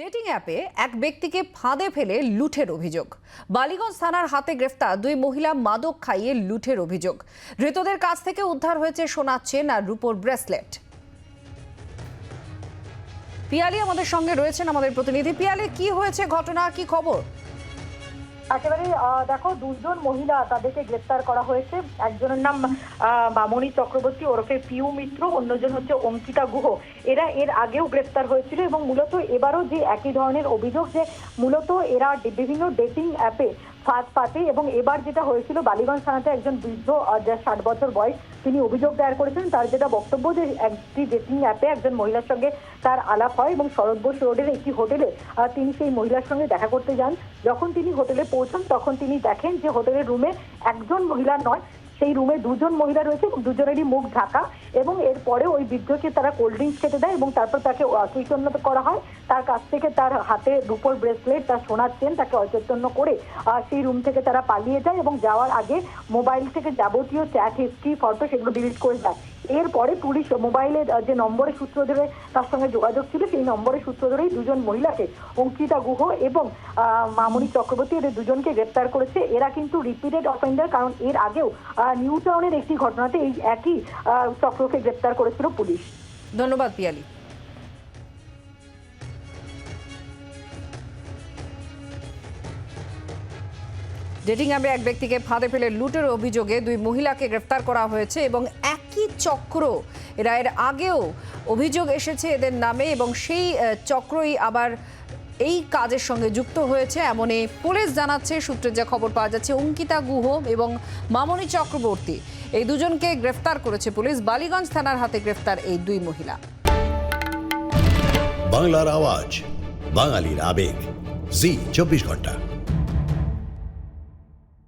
Dating অ্যাপে এক ব্যক্তিকে ফাঁদে ফেলে লুঠের অভিযোগ। বালিগঞ্জ থানার হাতে গ্রেফতার দুই মহিলা মাদক খাইয়ে লুঠের অভিযোগ। ধৃতদের কাছ থেকে উদ্ধার হয়েছে সোনার চেন আর রুপোর ব্রেসলেট। পিয়ালি আমাদের সঙ্গে রয়েছেন আমাদের প্রতিনিধি। পিয়ালি, কি হয়েছে ঘটনা? কি খবর? একেবারে দেখো, দুজন মহিলা তাদেরকে গ্রেপ্তার করা হয়েছে। একজনের নাম বামনী চক্রবর্তী ওরফে পিউ মিত্র, অন্যজন হচ্ছে অঙ্কিতা গুহ। এরা এর আগেও গ্রেপ্তার হয়েছিল এবং মূলত এবারও যে একই ধরনের অভিযোগ যে মূলত এরা বিভিন্ন ডেটিং অ্যাপে ফাঁদ পাতে এবং এবার যেটা হয়েছিল, বালিগঞ্জ থানাতে একজন বৃদ্ধ যার ষাট বছর বয়স, তিনি অভিযোগ দায়ের করেছেন। তার যেটা বক্তব্য যে একটি ডেটিং অ্যাপে একজন মহিলার সঙ্গে তার আলাপ হয় এবং শরৎ বোস রোডের একটি হোটেলে তিনি সেই মহিলার সঙ্গে দেখা করতে যান। যখন তিনি হোটেলে পৌঁছান, তখন তিনি দেখেন যে হোটেলের রুমে একজন মহিলা নয় সেই রুমে দুজন মহিলা রয়েছে এবং দুজনেরই মুখ ঢাকা এবং এরপরে ওই বৃদ্ধকে তারা কোল্ড ড্রিঙ্কস খেতে দেয় এবং তারপর তাকে অচৈতন্য করা হয়। তার কাছ থেকে তার হাতে রুপোর ব্রেসলেট তার সোনার চেন তাকে অচৈতন্য করে সেই রুম থেকে তারা পালিয়ে যায় এবং যাওয়ার আগে মোবাইল থেকে যাবতীয় চ্যাট হিস্ট্রি ফটো সেগুলো ডিলিট করে দেয়। এরপরে পুলিশ মোবাইলের আহ, যে নম্বরের সূত্র ধরে তার সঙ্গে যোগাযোগ ছিল সেই নম্বরের সূত্র ধরেই দুজন মহিলাকে অঙ্কিতা গুহ এবং মামনি চক্রবর্তী এদের দুজনকে গ্রেপ্তার করেছে। এরা কিন্তু রিপিটেড অফেন্ডার কারণ এর আগেও নিউ টাউনের একটি ঘটনাতে এই একই চক্রকে গ্রেপ্তার করেছিল পুলিশ। ধন্যবাদ পিয়ালি। ডেটিং অ্যাপে এক ব্যক্তিকে ফাঁদে ফেলে লুটের অভিযোগে দুই মহিলাকে গ্রেফতার করা হয়েছে এবং একই চক্র। এরা এর আগেও অভিযোগ এসেছে এদের নামে এবং সেই চক্রই আবার এই কাজের সঙ্গে যুক্ত হয়েছে এমনই পুলিশ জানাচ্ছে, সূত্রে যা খবর পাওয়া যাচ্ছে, অঙ্কিতা গুহ এবং মামনি চক্রবর্তী। এই দুজনকে গ্রেফতার করেছে পুলিশ। বালিগঞ্জ থানার হাতে গ্রেফতার এই দুই মহিলা। বাংলার আওয়াজ, বাঙালির আবেগ। জি, চব্বিশ ঘণ্টা।